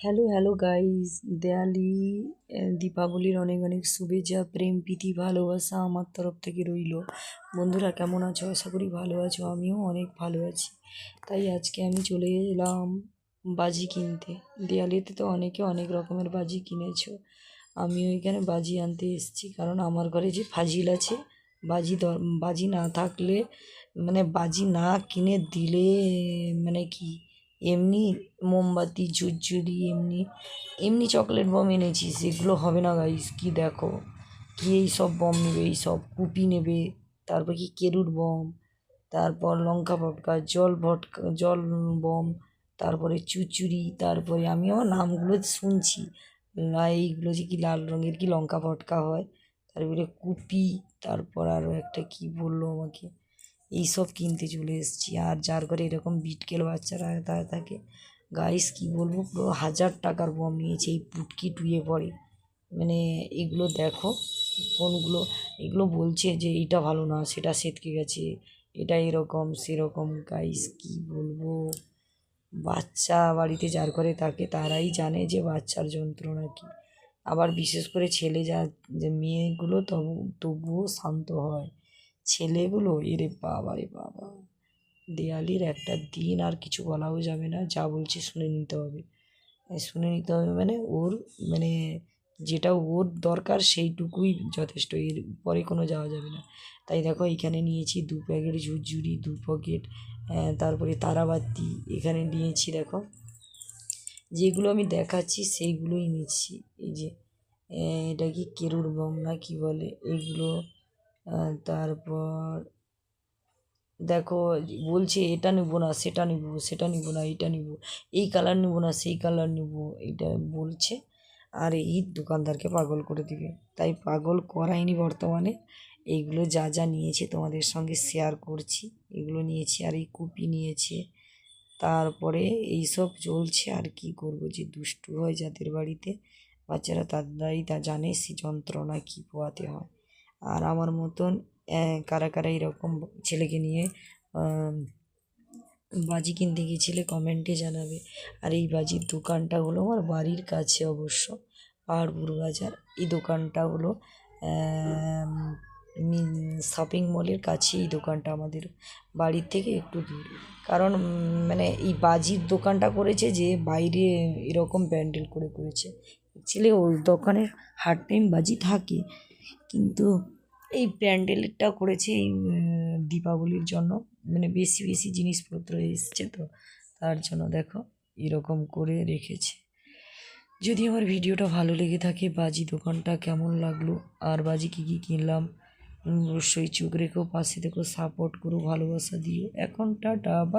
Hello hello guys দেয়ালি দীপাবলির অনেক অনেক শুভেচ্ছা, প্রেম, প্রীতি, ভালোবাসা আমার তরফ থেকে রইল। বন্ধুরা, কেমন আছো? আশা করি ভালো আছো। আমিও অনেক ভালো আছি। তাই আজকে আমি চলে এলাম বাজি কিনতে। দেয়ালিতে তো অনেকে অনেক রকমের বাজি কিনেছো। আমিও এখানে বাজি আনতে এসেছি। কারণ আমার ঘরে যে ফাজিল আছে, বাজি বাজি না থাকলে মানে বাজি না কিনে দিলে মানে কি? এমনি মোমবাতি, ঝুরঝুরি, এমনি এমনি চকলেট বম এনেছি সেগুলো হবে না গাইস কি দেখো? কি এই সব বম নেবে, এই সব কুপি নেবে, তারপর কি কেরুর বম তারপর লঙ্কা ভটকা জল ভটকা জল বম তারপরে চুচুরি তারপরে আমি আমার নামগুলো শুনছি। এইগুলো যে কি লাল রঙের কি লঙ্কা ভটকা হয় তারপরে কুপি, তারপর আরও একটা কি বলল আমাকে? এইসব কিনতে চলে এসেছি। আর যার ঘরে এরকম বিটকেল বাচ্চারা তারা থাকে গাইস কি বলব, পুরো হাজার টাকার বম নিয়েছে এই পুটকি টুয়ে পড়ে। মানে এগুলো দেখো, কোনগুলো, এগুলো বলছে যে এইটা ভালো না, সেটা সেটকে গেছে, এটা এরকম, সেরকম গাইস কি বলব। বাচ্চা বাড়িতে যার ঘরে থাকে, তারাই জানে যে বাচ্চার যন্ত্রণা কী। আবার বিশেষ করে ছেলে যা, যে মেয়েগুলো তবু, তবুও শান্ত হয়। ছেলেগুলো, এরে বাবা রে বাবা। দেয়ালির একটা দিন আর কিছু বলাও যাবে না, যা বলছে শুনে নিতে হবে। শুনে নিতে হবে মানে ওর মানে যেটা ওর দরকার সেইটুকুই যথেষ্ট, এর পরে কোনো যাওয়া যাবে না। তাই দেখো এখানে নিয়েছি দু প্যাকেট ঝুরঝুরি, দু প্যাকেট তারপরে তারাবাতি, এখানে নিয়েছি দেখো। যেগুলো আমি দেখাচ্ছি সেইগুলোই নিচ্ছি। এই যে এটা কি কেরুর বম না কি বলে? এগুলো তারপর দেখো, বলছে এটা নেব না, সেটা নেব সেটা নেব না, এইটা নেব, এই কালার নেব না, সেই কালার নেব, এইটা বলছে। আর এই দোকানদারকে পাগল করে দিবে। তাই পাগল করায়নি বর্তমানে। এইগুলো যা যা নিয়েছে তোমাদের সঙ্গে শেয়ার করছি, এগুলো নিয়েছি আর এই কুপি নিয়েছে। তারপরে এইসব চলছে, আর কি করব যে দুষ্টু হয় যাদের বাড়িতে। বাচ্চারা তারাই তা জানে, সে যন্ত্রণা কী পোয়াতে হয়। আর আমার মতন কারা কারা এরকম ছেলেকে নিয়ে বাজি কিনতে গিয়েছিলে, কমেন্টে জানাবে। আর এই বাজির দোকানটা হলো আমার বাড়ির কাছে অবশ্য, পাহাড়পুর বাজার। এই দোকানটা হলো শপিং মলের কাছে এই দোকানটা আমাদের বাড়ির থেকে একটু দূর। কারণ মানে এই বাজির দোকানটা করেছে যে বাইরে এরকম প্যান্ডেল করে করেছে। অ্যাকচুয়ালি ওই দোকানে হার টাইম বাজি থাকে, কিন্তু এই প্যান্ডেলটা করেছে এই দীপাবলির জন্য। মানে বেশি বেশি জিনিসপত্র এসছে তো, তার জন্য দেখো এরকম করে রেখেছে। যদি আমার ভিডিওটা ভালো লেগে থাকে, বাজি দোকানটা কেমন লাগল? আর বাজি কী কী কিনলাম? অবশ্যই চোখ রেখেও পাশে থেকেও সাপোর্ট করো, ভালোবাসা দিও। এখন টাটা বাই